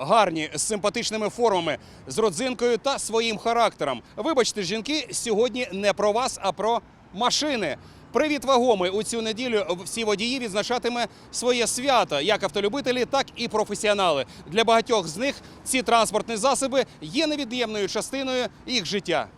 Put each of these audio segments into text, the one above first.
гарні з симпатичними формами, з родзинкою та своїм характером. Вибачте, жінки, сьогодні не про вас, а про машини. Привіт вагомий у цю неділю всі водії відзначатиме своє свято, як автолюбителі, так і професіонали. Для багатьох з них ці транспортні засоби є невід'ємною частиною їх життя.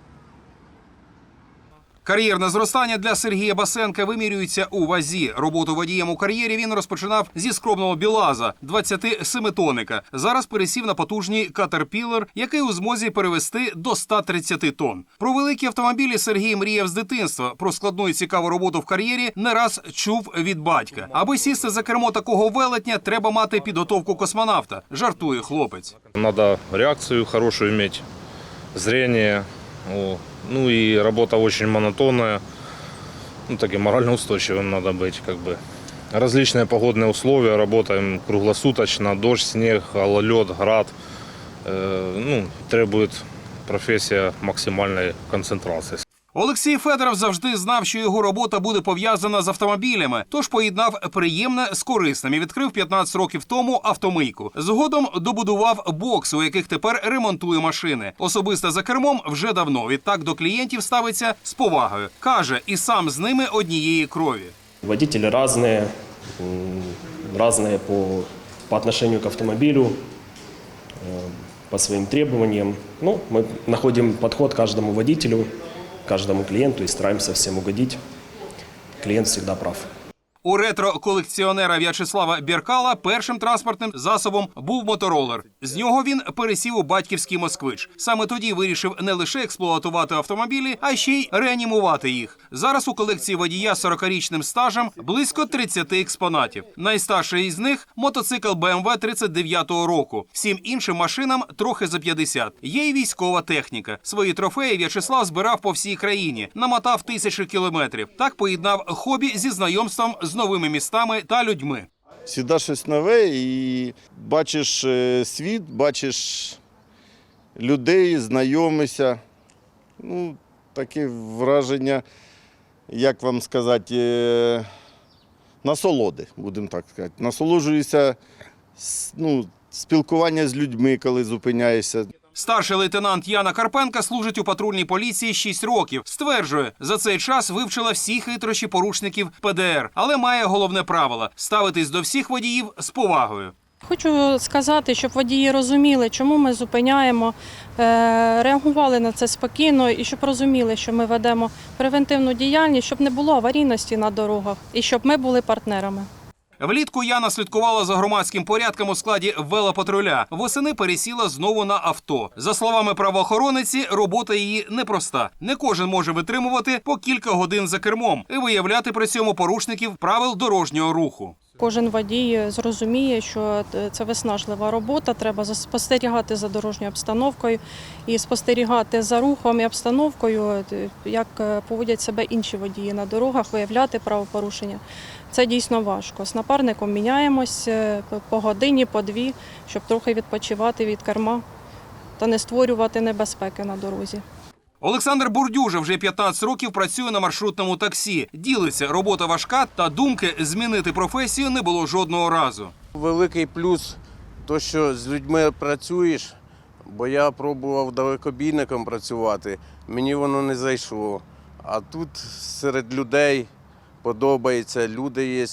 Кар'єрне зростання для Сергія Басенка вимірюється у вазі. Роботу водієм у кар'єрі він розпочинав зі скромного білаза 27-тонника. Зараз пересів на потужний катерпілер, який у змозі перевести до 130 тонн. Про великі автомобілі Сергій мріяв з дитинства. Про складну і цікаву роботу в кар'єрі не раз чув від батька. Аби сісти за кермо такого велетня, треба мати підготовку космонавта. Жартує хлопець. Надо реакцию хорошую иметь, зрение. о. Ну и работа очень монотонная. Ну, так и морально устойчивым надо быть, как бы. Различные погодные условия, работаем круглосуточно, дождь, снег, гололед, град. Э, ну, требует профессия максимальной концентрации. Олексій Федоров завжди знав, що його робота буде пов'язана з автомобілями, тож поєднав приємне з корисним і відкрив 15 років тому автомийку. Згодом добудував бокси, у яких тепер ремонтує машини. Особисто за кермом вже давно. Відтак до клієнтів ставиться з повагою. каже, і сам з ними однієї крові. Водители разные, м, разные по, по отношению к автомобилю, э, по своим требованиям. Ну, мы находим подход каждому водителю, каждому клиенту и стараемся всем угодить. Клиент всегда прав. У ретро-колекціонера В'ячеслава Біркала першим транспортним засобом був моторолер. З нього він пересів у батьківський москвич. Саме тоді вирішив не лише експлуатувати автомобілі, а ще й реанімувати їх. Зараз у колекції водія з 40-річним стажем близько 30 експонатів. Найстарший із них мотоцикл BMW 39-го року. Всім іншим машинам трохи за 50. Є й військова техніка. Свої трофеї В'ячеслав збирав по всій країні, намотав тисячі кілометрів. Так поєднав хобі зі знайомством з новими містами та людьми. Всегда щось нове і бачиш е, світ, бачиш людей, знайомишся. Ну, таке враження, як вам сказати, е, насолоди, будемо так сказати. Насолоджуюся ну, спілкування з людьми, коли зупиняєшся. Старший лейтенант Яна Карпенка служить у патрульній поліції 6 років. Стверджує, за цей час вивчила всі хитрощі порушників ПДР, але має головне правило ставитись до всіх водіїв з повагою. Хочу сказати, щоб водії розуміли, чому ми зупиняємо, е, реагували на це спокійно і щоб розуміли, що ми ведемо превентивну діяльність, щоб не було аварійності на дорогах і щоб ми були партнерами. Влітку Яна слідкувала за громадським порядком у складі велопатруля. Восени пересіла знову на авто. За словами правоохоронниці, робота її непроста. Не кожен може витримувати по кілька годин за кермом і виявляти при цьому порушників правил дорожнього руху. Кожен водій зрозуміє, що е, це виснажлива робота. Треба спостерігати за дорожньою обстановкою і спостерігати за рухом і обстановкою, е, як е, поводять себе інші водії на дорогах, виявляти правопорушення. Це дійсно важко. З напарником міняємось по годині, по дві, щоб трохи відпочивати від керма та не створювати небезпеки на дорозі. Олександр Бурдюжа вже 15 років працює на маршрутному таксі. Ділиться, робота важка, та думки змінити професію не було жодного разу. Великий плюс то, що з людьми працюєш, бо я пробував далекобійником працювати, мені воно не зайшло. А тут серед людей подобається, люди є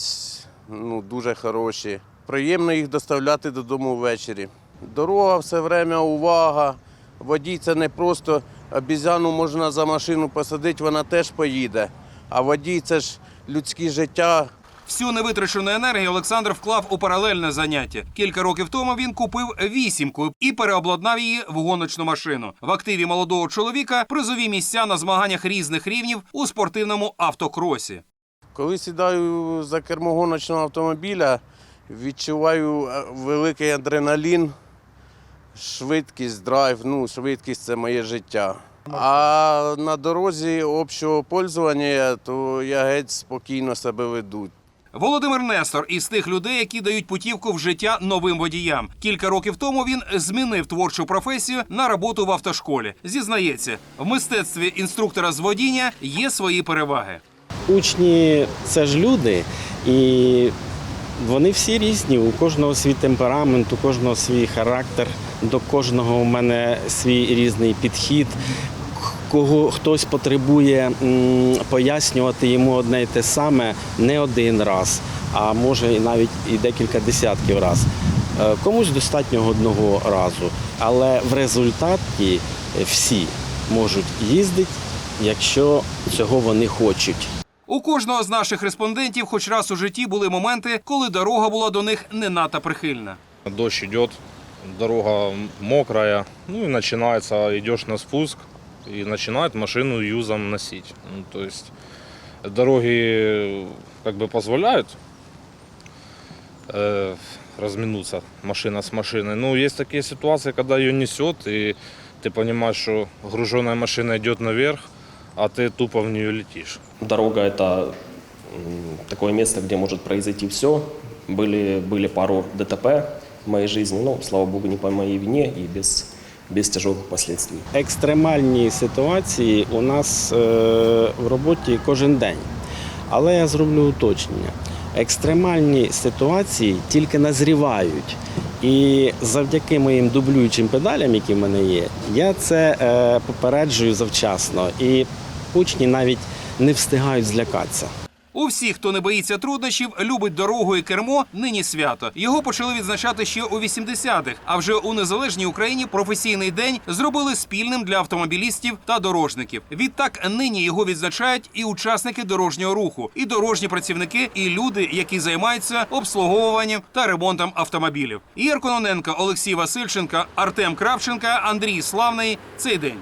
ну, дуже хороші. Приємно їх доставляти додому ввечері. Дорога все время, увага. Водій це не просто обізяну можна за машину посадити, вона теж поїде. А водій це ж людське життя, Всю невитрачену енергію Олександр вклав у паралельне заняття. Кілька років тому він купив вісімку і переобладнав її в гоночну машину. В активі молодого чоловіка призові місця на змаганнях різних рівнів у спортивному автокросі. Коли сідаю за кермо гоночного автомобіля, відчуваю е, великий адреналін, швидкість, драйв. Ну, швидкість це моє життя. А на дорозі общого пользування, то я геть спокійно себе веду. Володимир Нестор із тих людей, які дають путівку в життя новим водіям. Кілька років тому він змінив творчу професію на роботу в автошколі. Зізнається, в мистецтві інструктора з водіння є свої переваги. Учні це ж люди, і Вони всі різні, у кожного свій темперамент, у кожного свій характер, до кожного у мене свій різний підхід. Кого хтось потребує пояснювати йому одне й те саме не один раз, а може і навіть і декілька десятків разів. Е, Комусь достатньо одного разу. Але в результаті всі можуть їздити, якщо цього вони хочуть. У кожного з наших респондентів, хоч раз у житті, були моменти, коли дорога була до них не надто прихильна. Дождь идет, дорога мокрая, ну и начинается, идешь на спуск и начинает машину юзом носить. Ну, то есть дороги как бы позволяют э, разминуться машина с машиной. Но есть такие ситуации, когда ее несет, и ты понимаешь, что груженная машина идет наверх, а ты тупо в нее летишь. Дорога – это м, такое место, где может произойти все. Были, были пару ДТП в моей жизни, но, слава богу, не по моей вине и без, без тяжелых последствий. Екстремальні ситуації у нас е, в роботі кожен день. Але я зроблю уточнення. Екстремальні ситуації тільки назрівають. І завдяки моїм дублюючим педалям, які в мене є, я це е, попереджую завчасно. І учні навіть не встигають злякатися. У всіх, хто не боїться труднощів, любить дорогу і кермо, нині свято. Його почали відзначати ще у 80-х, а вже у незалежній Україні професійний день зробили спільним для автомобілістів та дорожників. Відтак нині його відзначають і учасники дорожнього руху, і дорожні працівники, і люди, які займаються обслуговуванням та ремонтом автомобілів. Ігор Кононенко, Олексій Васильченко, Артем Кравченка, Андрій Славний. Цей день.